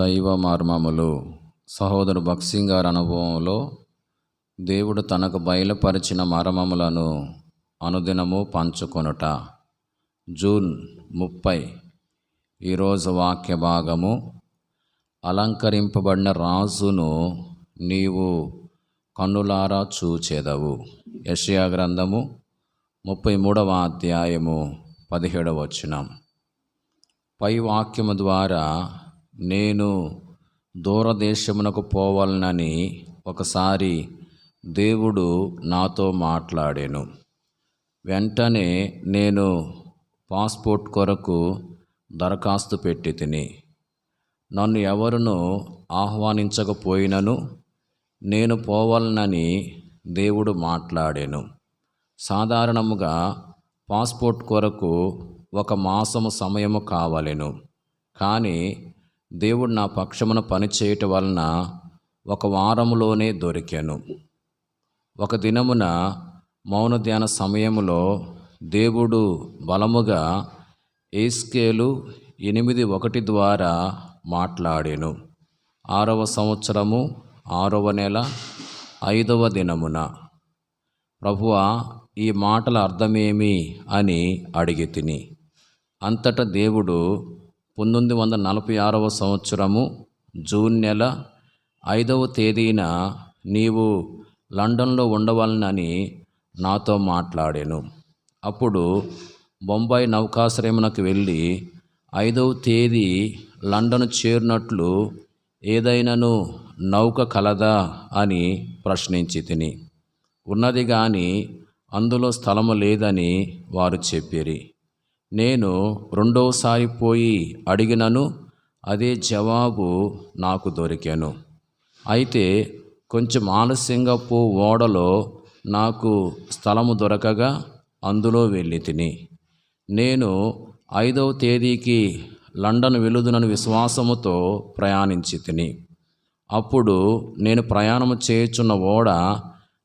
దైవ మర్మములు. సహోదరు భక్సింగ్ గారి అనుభవంలో దేవుడు తనకు బయలుపరిచిన మర్మములను అనుదినము పంచుకొనుట. జూన్ ముప్పై ఈరోజు వాక్య భాగము. అలంకరింపబడిన రాజును నీవు కన్నులారా చూచెదవు. యషయా గ్రంథము ముప్పై మూడవ అధ్యాయము పదిహేడవ వచనం. పై వాక్యము ద్వారా నేను దూరదేశమునకు పోవాలనని ఒకసారి దేవుడు నాతో మాట్లాడాను. వెంటనే నేను పాస్పోర్ట్ కొరకు దరఖాస్తు పెట్టి తిని నన్ను ఎవరును ఆహ్వానించకపోయినను నేను పోవాలనని దేవుడు మాట్లాడాను. సాధారణముగా పాస్పోర్ట్ కొరకు ఒక మాసము సమయము కావాలెను. కానీ దేవుడు నా పక్షమున పనిచేయటం వలన ఒక వారములోనే దొరికాను. ఒక దినమున మౌన ధ్యాన సమయములో దేవుడు బలముగా ఏస్కేలు ఎనిమిది ఒకటి ద్వారా మాట్లాడాను. ఆరవ సంవత్సరము ఆరవ నెల ఐదవ దినమున. ప్రభువా ఈ మాటల అర్థమేమి అని అడిగి తిని. అంతటా దేవుడు పంతొమ్మిది వందల నలభై ఆరవ సంవత్సరము జూన్ నెల ఐదవ తేదీన నీవు లండన్లో ఉండవాలని నాతో మాట్లాడాను. అప్పుడు బొంబాయి నౌకాశ్రయమునకు వెళ్ళి ఐదవ తేదీ లండన్ చేరినట్లు ఏదైనాను నౌక కలదా అని ప్రశ్నించి తిని ఉన్నది కానీ అందులో స్థలము లేదని వారు చెప్పిరి. నేను రెండోసారి పోయి అడిగినను అదే జవాబు నాకు దొరికాను. అయితే కొంచెం ఆలస్యంగా పో ఓడలో నాకు స్థలము దొరకగా అందులో వెళ్ళి తిని. నేను ఐదవ తేదీకి లండన్ వెలుదునని విశ్వాసముతో ప్రయాణించి తిని. అప్పుడు నేను ప్రయాణం చేయుచున్న ఓడ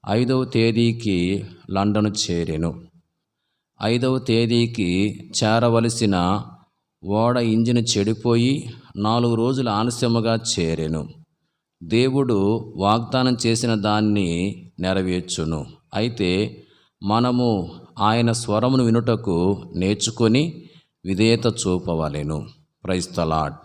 ఐదవ తేదీకి లండన్ చేరెను. ఐదవ తేదీకి చేరవలసిన ఓడ ఇంజిన్ చెడిపోయి నాలుగు రోజులు ఆలస్యముగా చేరెను. దేవుడు వాగ్దానం చేసిన దాన్ని నెరవేర్చును. అయితే మనము ఆయన స్వరమును వినుటకు నేర్చుకొని విధేయత చూపవలెను. ప్రైస్తలాట్